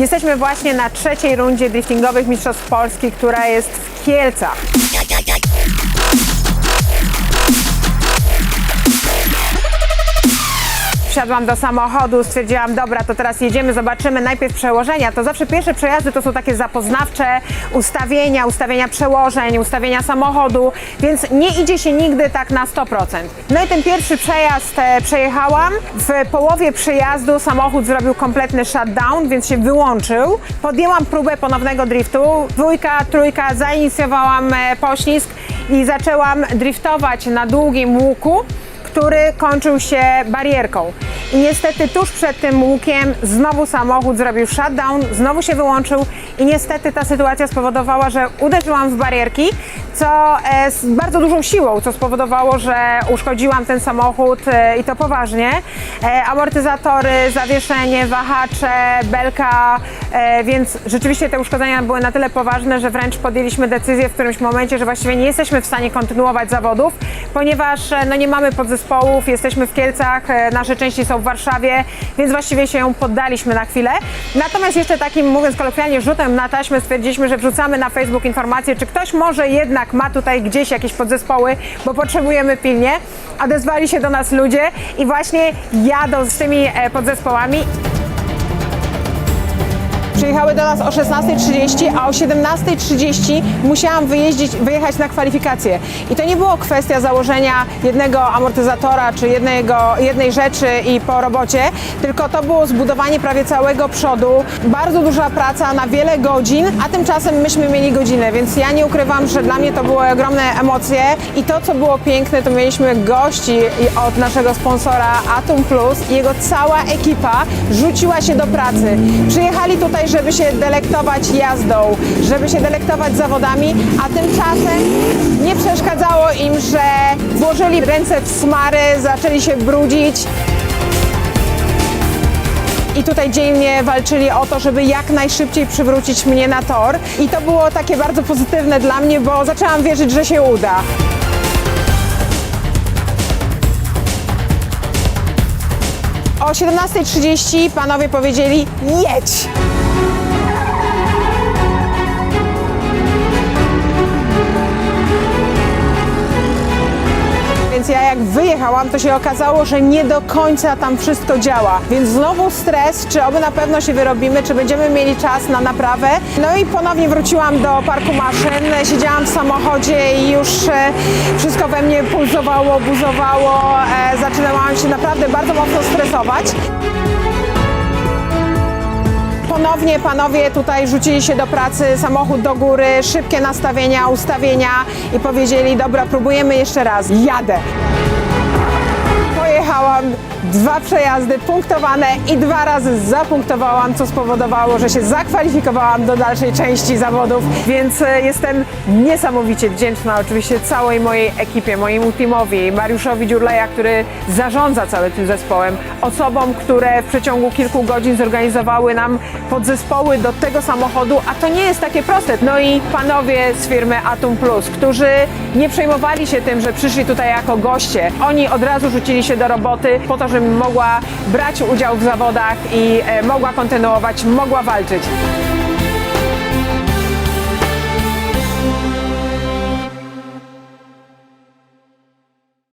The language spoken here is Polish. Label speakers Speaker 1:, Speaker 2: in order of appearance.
Speaker 1: Jesteśmy właśnie na trzeciej rundzie driftingowych Mistrzostw Polski, która jest w Kielcach. Wsiadłam do samochodu, stwierdziłam, dobra, to teraz jedziemy, zobaczymy najpierw przełożenia. To zawsze pierwsze przejazdy to są takie zapoznawcze ustawienia, ustawienia przełożeń, ustawienia samochodu, więc nie idzie się nigdy tak na 100%. No i ten pierwszy przejazd e, przejechałam. W połowie przejazdu samochód zrobił kompletny shutdown, więc się wyłączył. Podjęłam próbę ponownego driftu. Dwójka, trójka, zainicjowałam e, poślizg i zaczęłam driftować na długim łuku który kończył się barierką. I niestety tuż przed tym łukiem znowu samochód zrobił shutdown, znowu się wyłączył i niestety ta sytuacja spowodowała, że uderzyłam w barierki, co e, z bardzo dużą siłą, co spowodowało, że uszkodziłam ten samochód e, i to poważnie. E, amortyzatory, zawieszenie, wahacze, belka, więc rzeczywiście te uszkodzenia były na tyle poważne, że wręcz podjęliśmy decyzję w którymś momencie, że właściwie nie jesteśmy w stanie kontynuować zawodów, ponieważ no, nie mamy podzespołów, jesteśmy w Kielcach, nasze części są w Warszawie, więc właściwie się poddaliśmy na chwilę. Natomiast jeszcze takim, mówiąc kolokwialnie, rzutem na taśmę stwierdziliśmy, że wrzucamy na Facebook informację, czy ktoś może jednak ma tutaj gdzieś jakieś podzespoły, bo potrzebujemy pilnie. Odezwali się do nas ludzie i właśnie jadą z tymi e, podzespołami. Przyjechały do nas o 16.30, a o 17.30 musiałam wyjeździć, wyjechać na kwalifikacje. I to nie było kwestia założenia jednego amortyzatora czy jednego, jednej rzeczy i po robocie, tylko to było zbudowanie prawie całego przodu. Bardzo duża praca na wiele godzin, a tymczasem myśmy mieli godzinę, więc ja nie ukrywam, że dla mnie to były ogromne emocje. I to, co było piękne, to mieliśmy gości i od naszego sponsora Atom Plus. Jego cała ekipa rzuciła się do pracy. Przyjechali tutaj, żeby się delektować jazdą, żeby się delektować zawodami, a tymczasem nie przeszkadzało im, że włożyli ręce w smary, zaczęli się brudzić. I tutaj dzielnie walczyli o to, żeby jak najszybciej przywrócić mnie na tor. I to było takie bardzo pozytywne dla mnie, bo zaczęłam wierzyć, że się uda. O 17.30 panowie powiedzieli jedź! Wyjechałam, to się okazało, że nie do końca tam wszystko działa. Więc znowu stres, czy oby na pewno się wyrobimy, czy będziemy mieli czas na naprawę. No i ponownie wróciłam do parku maszyn. Siedziałam w samochodzie i już e, wszystko we mnie pulsowało, buzowało. E, zaczynałam się naprawdę bardzo mocno stresować. Ponownie panowie tutaj rzucili się do pracy, samochód do góry, szybkie nastawienia, ustawienia i powiedzieli, dobra, próbujemy jeszcze raz, jadę. Pojechałam dwa przejazdy punktowane i dwa razy zapunktowałam, co spowodowało, że się zakwalifikowałam do dalszej części zawodów, więc e, jestem niesamowicie wdzięczna oczywiście całej mojej ekipie, mojemu teamowi, Mariuszowi Dziurleja, który zarządza całym tym zespołem, osobom, które w przeciągu kilku godzin zorganizowały nam podzespoły do tego samochodu, a to nie jest takie proste. No i panowie z firmy Atom Plus, którzy nie przejmowali się tym, że przyszli tutaj jako goście. Oni od razu rzucili się do roboty po to, żebym mogła brać udział w zawodach i e, mogła kontynuować, mogła walczyć.